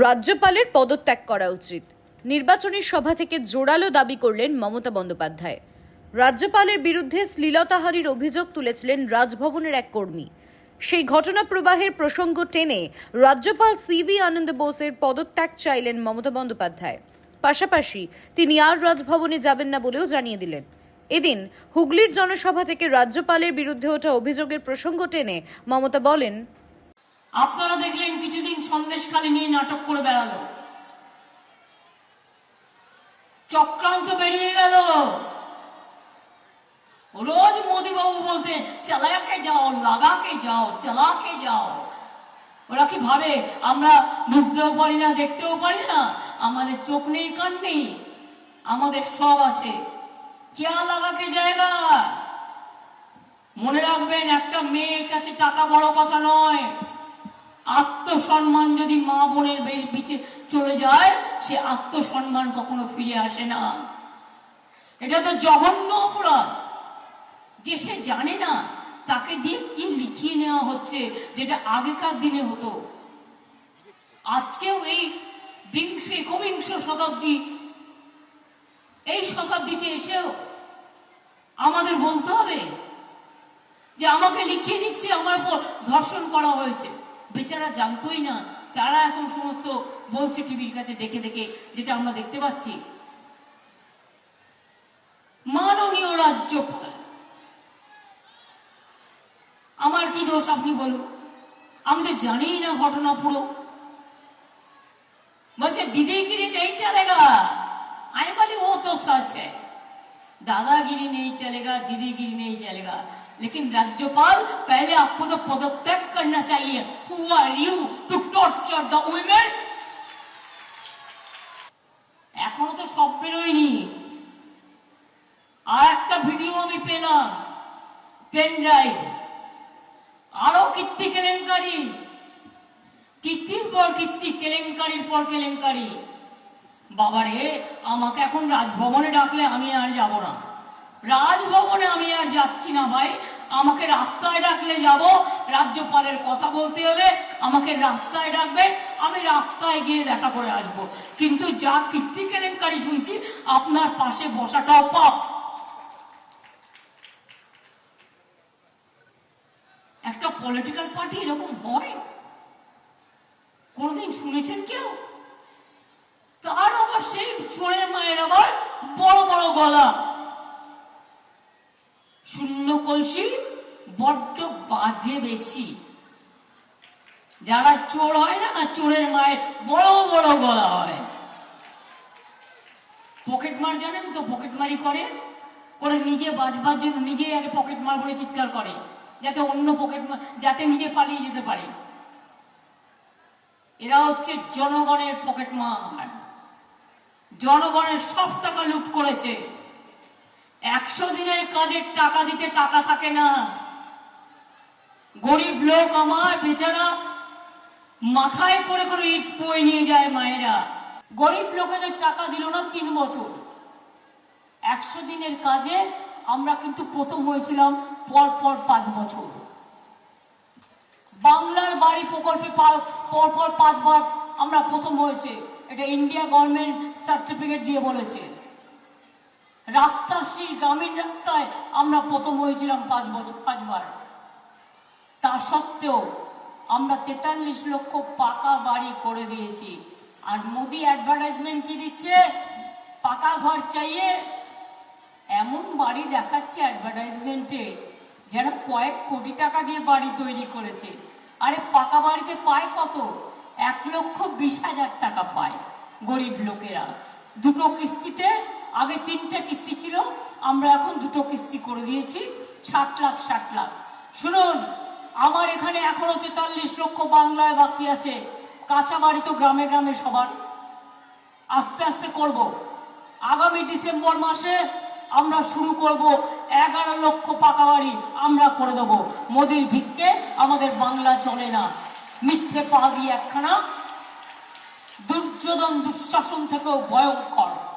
রাজ্যপালের পদত্যাগ করা উচিত। নির্বাচনী সভা থেকে জোরালো দাবি করলেন মমতা বন্দ্যোপাধ্যায়। রাজ্যপালের বিরুদ্ধে শ্লীলতাহারির অভিযোগ তুলেছিলেন রাজভবনের এক কর্মী। সেই ঘটনা প্রবাহের প্রসঙ্গ টেনে রাজ্যপাল সিভি আনন্দ বোসের পদত্যাগ চাইলেন মমতা বন্দ্যোপাধ্যায়। পাশাপাশি তিনি আর রাজভবনে যাবেন না বলেও জানিয়ে দিলেন। এদিন হুগলির জনসভা থেকে রাজ্যপালের বিরুদ্ধে ওঠা অভিযোগের প্রসঙ্গ টেনে মমতা বলেন আপনারা দেখলেন কিছুদিন সন্দেশখালি নিয়ে নাটক করে বেড়ালো। চক্রান্ত বেরিয়ে গেল। রোজ মোদিবাবু বলতেন, চালাকে যাও, লাগাকে যাও, চালাকে যাও। ওরা কি ভাবে? আমরা বুঝতেও পারি না, দেখতেও পারি না। আমাদের চোখ নেই, কান নেই। আমাদের সব আছে। কেয়া লাগাকে জায়গা মনে রাখবেন, একটা মেয়ের কাছে টাকা বড় কথা নয়। আত্মসম্মান যদি মা বোনের পিছে চলে যায়, সে আত্মসম্মান কখনো ফিরে আসে না। এটা তো জঘন্য অপরাধ। যে সে জানে না, তাকে দিয়ে কি লিখিয়ে নেওয়া হচ্ছে, যেটা আগেকার দিনে হতো। আজকেও এই বিংশ, একবিংশ শতাব্দী, এই শতাব্দীতে এসেও আমাদের বলতে হবে যে, আমাকে লিখিয়ে নিচ্ছে, আমার উপর ধর্ষণ করা হয়েছে। বেচারা জানতোই না তারা এখন সমস্ত বলছে টিভির কাছে দেখে দেখে যেটা আমরা দেখতে পাচ্ছি মাননীয় রাজ্যপাল আমার কি দোষ আপনি বলুন আমি তো জানিই না ঘটনা পুরো বলছে দিদিগিরি নেই চলেগা আমি বলি ও তো সচ है दादागिरी नहीं चलेगा दीदीगिरी नहीं चलेगा लेकिन राज्यपाल पहले आपको तो पदत्याग करना चाहिए who are you to torture the women এখনো তো সব বেরোয়নি আর একটা ভিডিও আমি পেলাম পেন ড্রাইভ আরো কীর্তি কেলেঙ্কারি কীর্তির পর কীর্তি কেলেঙ্কারির পর কেলেঙ্কারি বাবারে আমাকে এখন রাজভবনে ডাকলে আমি আর যাব না রাজভবনে আমি আর যাচ্ছি না ভাই। আমাকে রাস্তায় ডাকলে যাব। রাজ্যপালের কথা বলতে হলে আমাকে রাস্তায় ডাকবে আমি রাস্তায় গিয়ে দেখা করে আসব। কিন্তু যা কীর্তি কেলেঙ্কারি শুনছি, আপনার পাশে বসাটাও পাপ। একটা পলিটিক্যাল পার্টি এরকম হয়? কোনোদিন শুনেছেন কেউ? তার আবার সেই চোরের মায়ের আবার বড় বড় গলা। শূন্য কলসি, বড্ড বাজে বেশি। যারা চোর হয় না চোরের মায়ের বড় বড় গলা হয়। পকেট মার জানেন তো, পকেট মারি করে। করে নিজে বাঁচবার জন্য নিজেই আগে পকেট মার বলে চিৎকার করে। যাতে অন্য পকেট মার যাতে নিজে পালিয়ে যেতে পারে। এরা হচ্ছে জনগণের পকেট মার। জনগণের সব টাকা লুট করেছে। একশো দিনের কাজের টাকা দিতে টাকা থাকে না। গরিব লোক আমার বেচারা মাথায় করে করে ইট বয়ে নিয়ে যায় মায়েরা। গরিব লোকেদের টাকা দিল না তিন বছর। একশো দিনের কাজে আমরা কিন্তু প্রথম হয়েছিলাম পর পর পাঁচ বছর। বাংলার বাড়ি প্রকল্পে পা- পর পর পাঁচবার আমরা প্রথম হয়েছে। এটা ইন্ডিয়া গভর্নমেন্ট সার্টিফিকেট দিয়ে বলেছে। রাস্তাশ্রী গ্রামীণ রাস্তায় আমরা প্রথম হয়েছিলাম পাঁচ বছর পাঁচবার। তা সত্ত্বেও আমরা তেতাল্লিশ লক্ষ পাকা বাড়ি করে দিয়েছি। আর মোদি অ্যাডভার্টাইজমেন্ট কি দিচ্ছে? পাকা ঘর চাইয়ে এমন বাড়ি দেখাচ্ছে অ্যাডভার্টাইজমেন্টে যেন কয়েক কোটি টাকা দিয়ে বাড়ি তৈরি করেছে। আরে পাকা বাড়িতে পায় কত? এক লক্ষ বিশ হাজার টাকা পায় গরিব লোকেরা। দুটো কিস্তিতে আগে তিনটে কিস্তি ছিল, আমরা এখন দুটো কিস্তি করে দিয়েছি, ষাট লাখ ষাট লাখ। শুনুন, আমার এখানে এখনও তেতাল্লিশ লক্ষ বাংলায় বাকি আছে কাঁচা বাড়ি তো গ্রামে গ্রামে সবার। আস্তে আস্তে করব। আগামী ডিসেম্বর মাসে আমরা শুরু করব, এগারো লক্ষ পাকা বাড়ি আমরা করে দেবো। মোদির ভিক্ষে আমাদের বাংলা চলে না। মিথ্যে পা দিয়ে একখানা, দুর্যোধন দুঃশাসন থেকেও ভয়ঙ্কর।